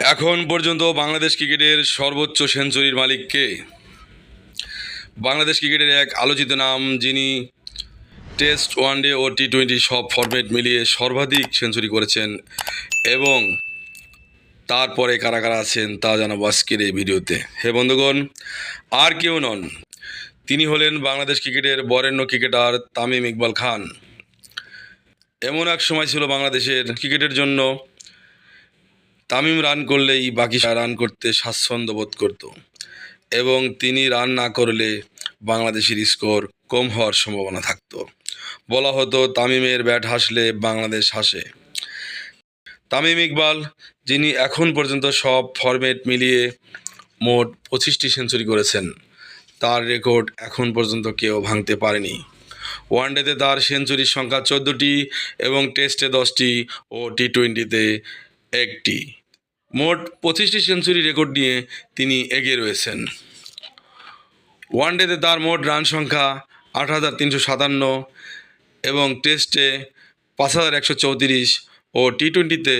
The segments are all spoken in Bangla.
এখন পর্যন্ত বাংলাদেশ ক্রিকেটের সর্বোচ্চ সেঞ্চুরির মালিক কে? বাংলাদেশ ক্রিকেটের এক আলোচিত নাম যিনি টেস্ট ওয়ানডে ও টি টোয়েন্টি সব ফরম্যাট মিলিয়ে সর্বাধিক সেঞ্চুরি করেছেন এবং তারপরে কারা কারা আছেন তা জানাব আজকের এই ভিডিওতে। হে বন্ধুগণ, আর কেউ নন, তিনি হলেন বাংলাদেশ ক্রিকেটের বরেণ্য ক্রিকেটার তামিম ইকবাল খান। এমন এক সময় ছিল বাংলাদেশের ক্রিকেটের জন্য তামিম রান করলেই বাকি রান করতে স্বাচ্ছন্দ্য বোধ করত এবং তিনি রান না করলে বাংলাদেশের স্কোর কম হওয়ার সম্ভাবনা থাকতো। বলা হতো তামিমের ব্যাট হাসলে বাংলাদেশ হাসে। তামিম ইকবাল, যিনি এখন পর্যন্ত সব ফরম্যাট মিলিয়ে মোট পঁচিশটি সেঞ্চুরি করেছেন, তার রেকর্ড এখন পর্যন্ত কেউ ভাঙতে পারেনি। ওয়ানডেতে তার সেঞ্চুরির সংখ্যা চোদ্দোটি এবং টেস্টে দশটি ও টি টোয়েন্টিতে একটি। মোট পঁচিশটি সেঞ্চুরি রেকর্ড নিয়ে তিনি এগিয়ে রয়েছেন। ওয়ানডেতে তার মোট রান সংখ্যা আট হাজার তিনশো সাতান্ন এবং টেস্টে পাঁচ হাজার একশো চৌত্রিশ ও টি টোয়েন্টিতে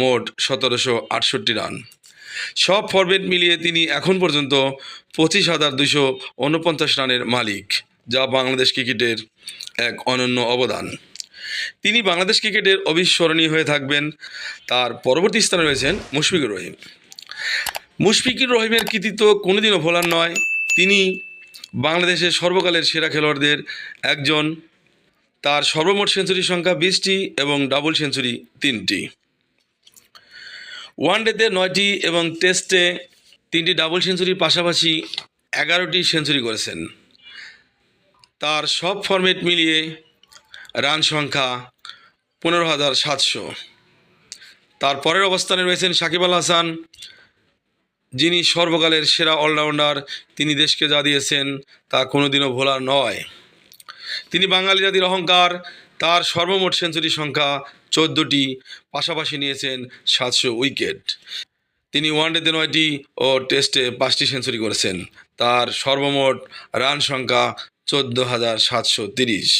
মোট সতেরোশো আটষট্টি রান। সব ফরম্যাট মিলিয়ে তিনি এখন পর্যন্ত পঁচিশ হাজার দুশো উনপঞ্চাশ রানের মালিক, যা বাংলাদেশ ক্রিকেটের এক অনন্য অবদান। তিনি বাংলাদেশ ক্রিকেটের অবিস্মরণীয় হয়ে থাকবেন। তার পরবর্তী স্থানে রয়েছেন মুশফিকুর রহিম। মুশফিকুর রহিমের কৃতিত্ব কোনোদিনও ভোলার নয়। তিনি বাংলাদেশের সর্বকালের সেরা খেলোয়াড়দের একজন। তার সর্বমোট সেঞ্চুরির সংখ্যা বিশটি এবং ডাবল সেঞ্চুরি তিনটি। ওয়ানডেতে নয়টি এবং টেস্টে তিনটি ডাবল সেঞ্চুরির পাশাপাশি এগারোটি সেঞ্চুরি করেছেন। তার সব ফরম্যাট মিলিয়ে রান সংখ্যা পনেরো হাজার সাতশো। তার পরের অবস্থানে রয়েছেন সাকিব আল হাসান, যিনি সর্বকালের সেরা অলরাউন্ডার, তিনি দেশকে যা দিয়েছেন তা কোনোদিনও ভোলার নয়। তিনি বাঙালি জাতির অহংকার, তার সর্বমোট সেঞ্চুরি সংখ্যা চোদ্দোটি, পাশাপাশি নিয়েছেন সাতশো উইকেট। তিনি ওয়ানডেতে নয়টি ও টেস্টে পাঁচটি সেঞ্চুরি করেছেন। তার সর্বমোট রান সংখ্যা চোদ্দ হাজার সাতশো তিরিশ।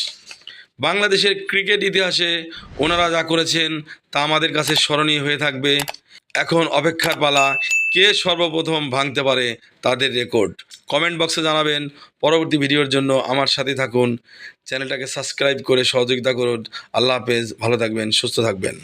বাংলাদেশের ক্রিকেট ইতিহাসে ওনারা যা করেছেন তা আমাদের কাছে স্মরণীয় হয়ে থাকবে। এখন অপেক্ষার পালা, কে সর্বপ্রথম ভাঙতে পারে তাদের রেকর্ড? কমেন্ট বক্সে জানাবেন। পরবর্তী ভিডিওর জন্য আমার সাথে থাকুন। চ্যানেলটাকে সাবস্ক্রাইব করে সহযোগিতা করুন। আল্লাহ হাফেজ। ভালো থাকবেন, সুস্থ থাকবেন।